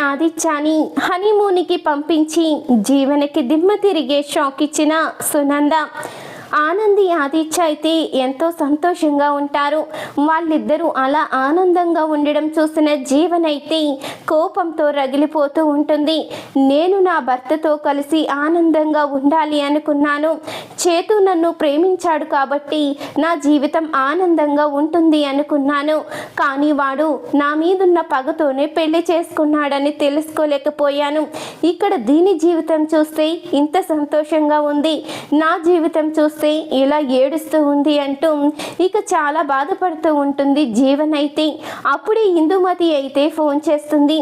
ఆదిత్యాని హనీమూన్కి పంపించి జీవనకి దిమ్మ తిరిగే షాక్ ఇచ్చిన సునంద. ఆనంది ఆదిత్య అయితే ఎంతో సంతోషంగా ఉంటారు. వాళ్ళిద్దరూ అలా ఆనందంగా ఉండడం చూసిన జీవనైతే కోపంతో రగిలిపోతూ ఉంటుంది. నేను నా భర్తతో కలిసి ఆనందంగా ఉండాలి అనుకున్నాను. చేతు నన్ను ప్రేమించాడు కాబట్టి నా జీవితం ఆనందంగా ఉంటుంది అనుకున్నాను. కానీ వాడు నా మీదున్న పగతోనే పెళ్ళి చేసుకున్నాడని తెలుసుకోలేకపోయాను. ఇక్కడ దీని జీవితం చూస్తే ఇంత సంతోషంగా ఉంది. నా జీవితం చూస్తే ఇలా ఏడుస్తూ ఉంది అంటూ ఇక చాలా బాధపడుతూ ఉంటుంది జీవన్ అయితే అప్పుడే ఇందుమతి అయితే ఫోన్ చేస్తుంది.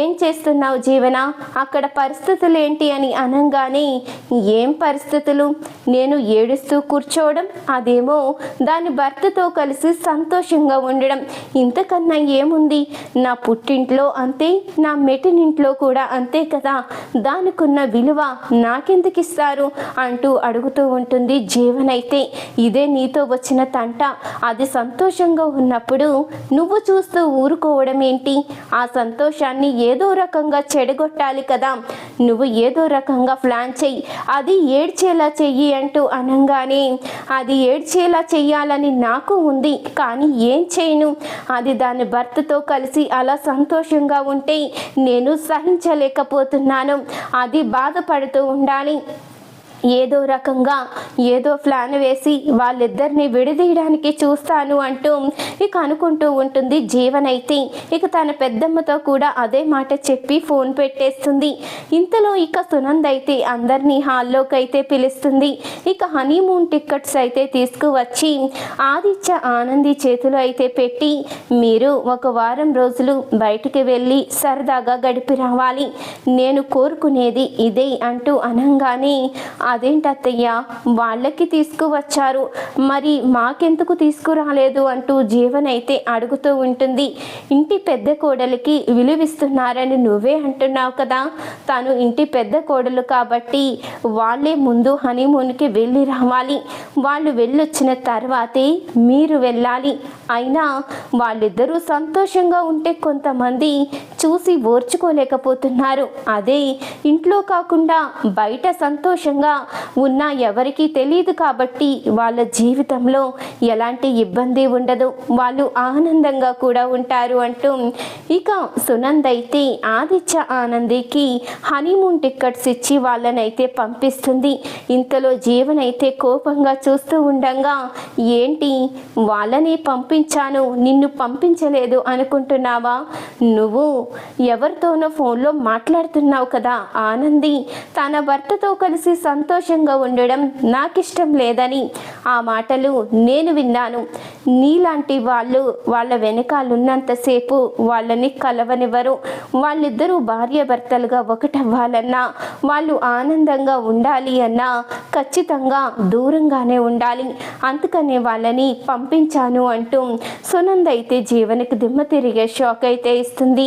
ఏం చేస్తున్నావు జీవన? అక్కడ పరిస్థితులు ఏంటి అని అనగానే ఏం పరిస్థితులు? నేను ఏడుస్తూ కూర్చోవడం అదేమో దాని భర్తతో కలిసి సంతోషంగా ఉండడం. ఇంతకన్నా ఏముంది? నా పుట్టింట్లో అంతే నా మెటినింట్లో కూడా అంతే కదా. దానికున్న విలువ నాకెందుకు ఇస్తారు అంటూ అడుగుతూ ఉంటుంది జీవనైతే. ఇదే నీతో వచ్చిన తంట. అది సంతోషంగా ఉన్నప్పుడు నువ్వు చూస్తూ ఊరుకోవడం ఏంటి? ఆ సంతోషాన్ని ఏదో రకంగా చెడగొట్టాలి కదా. నువ్వు ఏదో రకంగా ప్లాన్ చెయ్యి. అది ఏడ్చేలా చెయ్యి అంటూ అనగానే అది ఏడ్చేలా చెయ్యాలని నాకు ఉంది కానీ ఏం చేయను. అది దాని భర్తతో కలిసి అలా సంతోషంగా ఉంటే నేను సహించలేకపోతున్నాను. అది బాధపడుతూ ఉండాలి. ఏదో రకంగా ఏదో ప్లాన్ వేసి వాళ్ళిద్దరిని విడదీయడానికి చూస్తాను అంటూ ఇక అనుకుంటూ ఉంటుంది జీవనైతే. ఇక తన పెద్దమ్మతో కూడా అదే మాట చెప్పి ఫోన్ పెట్టేస్తుంది. ఇంతలో ఇక సునంద్ అయితే అందరినీ హాల్లోకి అయితే పిలుస్తుంది. ఇక హనీమూన్ టికెట్స్ అయితే తీసుకువచ్చి ఆదిత్య ఆనంది చేతిలో అయితే పెట్టి మీరు ఒక వారం రోజులు బయటికి వెళ్ళి సరదాగా గడిపి రావాలి. నేను కోరుకునేది ఇదే అంటూ అనంగానే అదేంటత్తయ్య? వాళ్ళకి తీసుకువచ్చారు. మరి మాకెందుకు తీసుకురాలేదు అంటూ జీవనైతే అడుగుతూ ఉంటుంది. ఇంటి పెద్ద కోడలికి విలువిస్తున్నారని నువ్వే అంటున్నావు కదా. తను ఇంటి పెద్ద కోడలు కాబట్టి వాళ్ళే ముందు హనీమూన్కి వెళ్ళి రావాలి. వాళ్ళు వెళ్ళొచ్చిన తర్వాతే మీరు వెళ్ళాలి. అయినా వాళ్ళిద్దరూ సంతోషంగా ఉంటే కొంతమంది చూసి ఓర్చుకోలేకపోతున్నారు. అదే ఇంట్లో కాకుండా బయట సంతోషంగా ఉన్న ఎవరికీ తెలియదు కాబట్టి వాళ్ళ జీవితంలో ఎలాంటి ఇబ్బంది ఉండదు. వాళ్ళు ఆనందంగా కూడా ఉంటారు అంటూ ఇక సునంద్ అయితే ఆదిత్య ఆనందికి హనీమూన్ టికెట్స్ ఇచ్చి వాళ్ళనైతే పంపిస్తుంది. ఇంతలో జీవన్ అయితే కోపంగా చూస్తూ ఉండగా ఏంటి వాళ్ళని పంపించాను నిన్ను పంపించలేదు అనుకుంటున్నావా? నువ్వు ఎవరితోనో ఫోన్లో మాట్లాడుతున్నావు కదా ఆనంది. తన భర్తతో కలిసి సంతోషంగా ఉండడం నాకిష్టం లేదని ఆ మాటలు నేను విన్నాను. నీలాంటి వాళ్ళు వాళ్ళ వెనకాలన్నంతసేపు వాళ్ళని కలవనివ్వరు. వాళ్ళిద్దరూ భార్యాభర్తలుగా ఒకటవ్వాలన్నా వాళ్ళు ఆనందంగా ఉండాలి అన్నా ఖచ్చితంగా దూరంగానే ఉండాలి. అందుకనే వాళ్ళని పంపించాను అంటూ సునంద్ అయితే జీవనకి దిమ్మ తిరిగే షాక్ అయితే ఇస్తుంది.